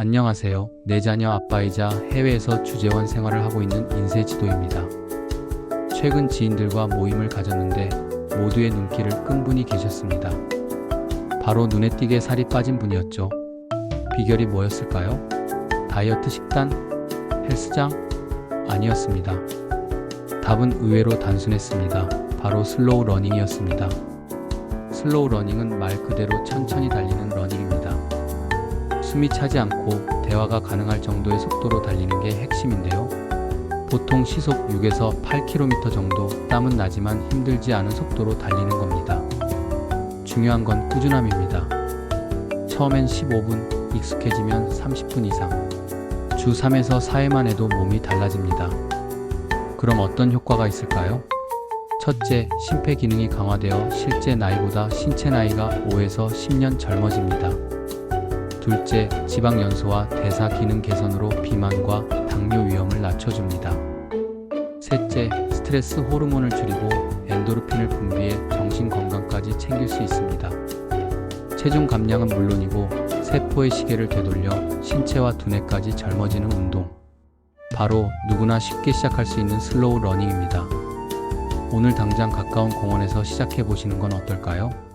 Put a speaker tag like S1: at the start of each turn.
S1: 안녕하세요. 네 자녀 아빠이자 해외에서 주재원 생활을 하고 있는 인쇄 지도입니다. 최근 지인들과 모임을 가졌는데 모두의 눈길을 끈 분이 계셨습니다. 바로 눈에 띄게 살이 빠진 분이었죠. 비결이 뭐였을까요? 다이어트 식단? 헬스장? 아니었습니다. 답은 의외로 단순했습니다. 바로 슬로우 러닝이었습니다. 슬로우 러닝은 말 그대로 천천히 달리는. 숨이 차지 않고 대화가 가능할 정도의 속도로 달리는 게 핵심인데요. 보통 시속 6에서 8km 정도 땀은 나지만 힘들지 않은 속도로 달리는 겁니다. 중요한 건 꾸준함입니다. 처음엔 15분, 익숙해지면 30분 이상. 주 3에서 4회만 해도 몸이 달라집니다. 그럼 어떤 효과가 있을까요? 첫째, 심폐 기능이 강화되어 실제 나이보다 신체 나이가 5에서 10년 젊어집니다. 둘째, 지방 연소와 대사 기능 개선으로 비만과 당뇨 위험을 낮춰줍니다. 셋째, 스트레스 호르몬을 줄이고 엔도르핀을 분비해 정신 건강까지 챙길 수 있습니다. 체중 감량은 물론이고 세포의 시계를 되돌려 신체와 두뇌까지 젊어지는 운동. 바로 누구나 쉽게 시작할 수 있는 슬로우 러닝입니다. 오늘 당장 가까운 공원에서 시작해 보시는 건 어떨까요?